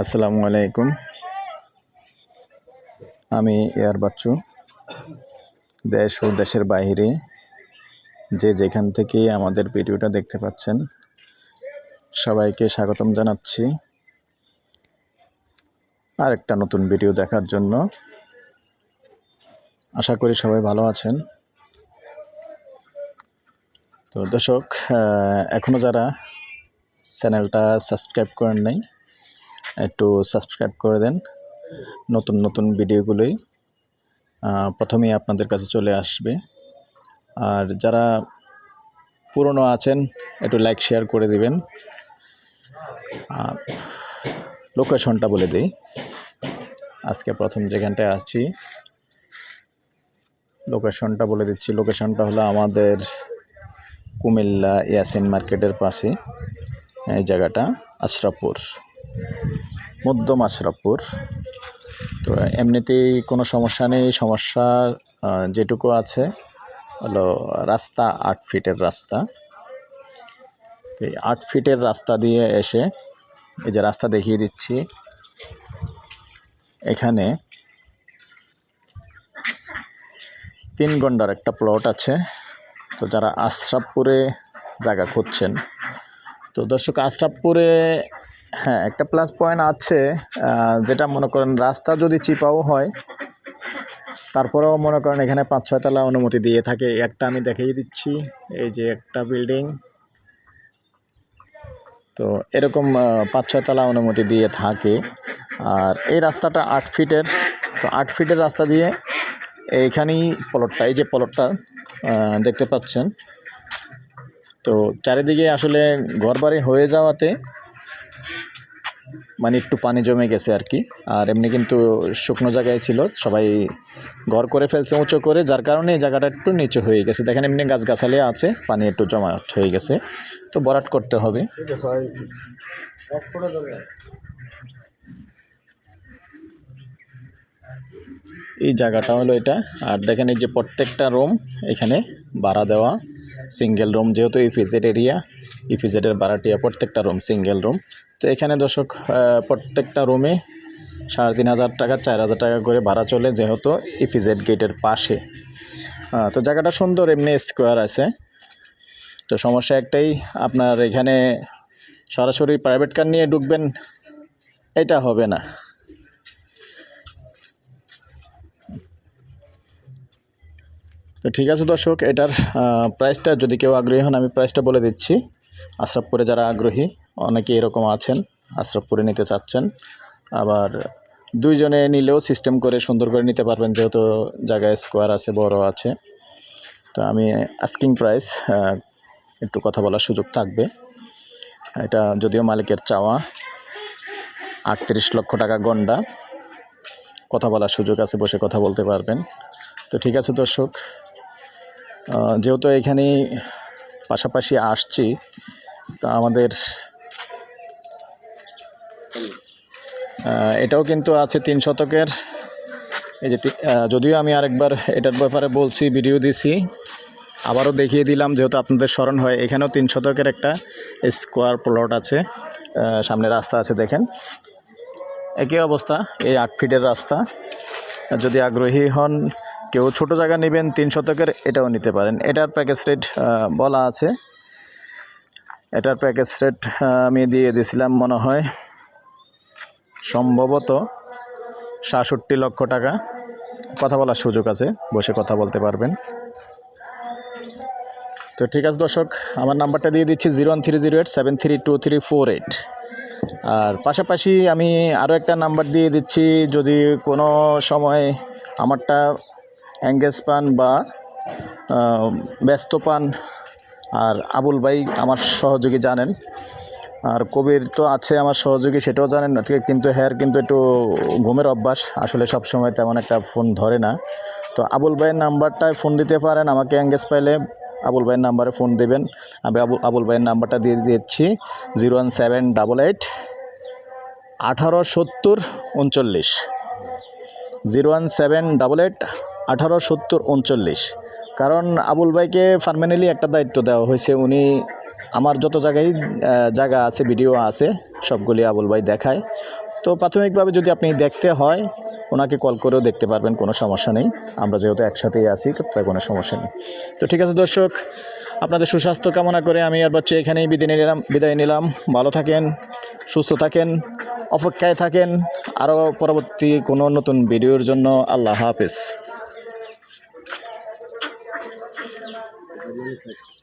আসসালামু আলাইকুম। আমি এয়ার বাচ্চু। দেশ ও দেশের বাইরে যে যেখান থেকে আমাদের ভিডিওটা দেখতে পাচ্ছেন সবাইকে স্বাগতম জানাচ্ছি। আর একটা নতুন ভিডিও দেখার জন্য। আশা করি সবাই ভালো আছেন। তো দর্শক আহ, এখনও যারা চ্যানেলটা সাবস্ক্রাইব করেন নাই একটু সাবস্ক্রাইব করে দেন। নতুন নতুন ভিডিওগুলোই প্রথমেই আপনাদের কাছে চলে আসবে। আর যারা পুরনো আছেন, একটু লাইক শেয়ার করে দিবেন। লোকেশনটা বলে দিই। আজকে প্রথম যেখানটায় আসছি লোকেশনটা বলে দিচ্ছি। লোকেশনটা হলো আমাদের কুমিল্লা ইয়াসিন মার্কেটের পাশে। এই জায়গাটা, আশরাফপুর। মধ্যম আশরাফপুর। তো এমনিতেই কোনো সমস্যা নেই। সমস্যা যেটুকু আছে হলো রাস্তা, আট ফিটের রাস্তা। এই আট ফিটের রাস্তা দিয়ে এসে এই যে রাস্তা দেখিয়ে দিচ্ছি। এখানে তিন ঘণ্টার একটা প্লট আছে। তো যারা আশরাফপুরে জায়গা খুঁজছেন, তো দর্শক, আশরাফপুরে হ্যাঁ একটা প্লাস পয়েন্ট আছে যেটা মনে করেন রাস্তা যদি চিপাও হয়, তারপরেও মনে করেন এখানে পাঁচ ছয় ছয়তলা অনুমতি দিয়ে থাকে। একটা আমি দেখিয়ে দিচ্ছি, এই যে একটা বিল্ডিং তো এরকম পাঁচ ছয়তলা অনুমতি দিয়ে থাকে। আর এই রাস্তাটা আট ফিটের, তো আট ফিটের রাস্তা দিয়ে এইখানেই প্লটটা এই যে প্লটটা দেখতে পাচ্ছেন। তো চারিদিকে আসলে ঘরবাড়ি হয়ে যাওয়াতে মানে একটু পানি জমে গেছে আর কি। আর এমনি কিন্তু শুকনো জায়গায় ছিল, সবাই ঘর করে ফেলছে উঁচু করে, যার কারণে এই জায়গাটা একটু নিচু হয়ে গেছে। দেখেন এমনি গাছগাছালি আছে, পানি একটু জমা হয়ে গেছে। তো বরাট করতে হবে। এই জায়গাটা হলো এটা। আর দেখেন এই যে প্রত্যেকটা রুম এখানে ভাড়া দেওয়া। সিঙ্গেল রুম যেহেতু ইপিজেড এরিয়া ইপিজেডের ভাড়াটিয়া প্রত্যেকটা রুম সিঙ্গেল রুম তো এখানে দর্শক প্রত্যেকটা রুমে সাড়ে তিন হাজার টাকা, চার হাজার টাকা করে ভাড়া চলে যেহেতু ইপিজেড গেটের পাশে। তো জায়গাটা সুন্দর, এমনি স্কোয়ার আছে। তো সমস্যা একটাই, আপনার এখানে সরাসরি প্রাইভেট কার নিয়ে ঢুকবেন, এটা হবে না। তো ঠিক আছে দর্শক, এটার প্রাইসটা যদি কেউ আগ্রহী হন, আমি প্রাইসটা বলে দিচ্ছি। আশরাফপুরে যারা আগ্রহী, অনেকে এরকম আছেন, আশরাফপুরে নিতে চাচ্ছেন। আবার দুইজনে নিলেও সিস্টেম করে সুন্দর করে নিতে পারবেন, যেহেতু জায়গায় স্কোয়ার আছে, বড় আছে। তো আমি আস্কিং প্রাইস একটু কথা বলার সুযোগ থাকবে। এটা যদিও মালিকের চাওয়া, আটত্রিশ লক্ষ টাকা গন্ডা। কথা বলার সুযোগ আছে, বসে কথা বলতে পারবেন। তো ঠিক আছে দর্শক যেহেতু এখানে পাশাপাশি আসছি, তা আমাদের এটাও কিন্তু আছে তিন শতকের। এই যে যদিও আমি আরেকবার এটার ব্যাপারে বলছি, ভিডিও দিছি, আবারও দেখিয়ে দিলাম, যেহেতু আপনাদের স্মরণ হয়, এখানেও তিন শতকের একটা স্কোয়ার প্লট আছে সামনে রাস্তা আছে, দেখেন। একই অবস্থা, এই আট ফিটের রাস্তা। যদি আগ্রহী হন কেউ ছোট জায়গা নেবেন তিন শতকের, এটাও নিতে পারেন। এটার প্যাকেজ রেট বলা আছে। এটার প্যাকেজ রেট আমি দিয়ে দিয়েছিলাম, মনে হয় সম্ভবত সাতষট্টি লক্ষ টাকা। কথা বলার সুযোগ আছে, বসে কথা বলতে পারবেন। তো ঠিক আছে দর্শক, আমার নাম্বারটা দিয়ে দিচ্ছি zero one three zero eight seven three two three four eight. আর পাশাপাশি আমি আরও একটা নাম্বার দিয়ে দিচ্ছি, যদি কোনো সময় আমারটা এঙ্গেজ পান বা ব্যস্ত পান আর আবুল ভাই আমার সহযোগী জানেন। আর কবির তো আছে আমার সহযোগী, সেটাও জানেন কিন্তু হ্যার কিন্তু একটু ঘুমের অভ্যাস। আসলে সব সময় তেমন একটা ফোন ধরে না। তো আবুল ভাইয়ের নাম্বারটায় ফোন দিতে পারেন, আমাকে এঙ্গেজ পাইলে আবুল ভাইয়ের নাম্বারে ফোন দেবেন। আমি আবুল আবুল ভাইয়ের নাম্বারটা দিয়ে দিচ্ছি, zero one seven double eight আঠারো সত্তর উনচল্লিশ। Zero one seven double eight আঠারো সত্তর উনচল্লিশ কারণ আবুল ভাইকে পার্মানেন্টলি একটা দায়িত্ব দেওয়া হয়েছে। উনি আমার যত জায়গায় জায়গা আছে, ভিডিও আছে, সবগুলি আবুল ভাই দেখায়। তো প্রাথমিকভাবে যদি আপনি দেখতে হয়, ওনাকে কল করেও দেখতে পারবেন, কোনো সমস্যা নেই। আমরা যেহেতু একসাথেই আছি, তাই কোনো সমস্যা নেই। তো ঠিক আছে দর্শক, আপনাদের সুস্বাস্থ্য কামনা করে আমি আর বাচ্চা এখানেই বিদায় নিলাম বিদায় নিলাম। ভালো থাকেন, সুস্থ থাকেন, অপেক্ষায় থাকেন। আরও পরবর্তী কোনো নতুন ভিডিওর জন্য আল্লাহ হাফেজ। いいで。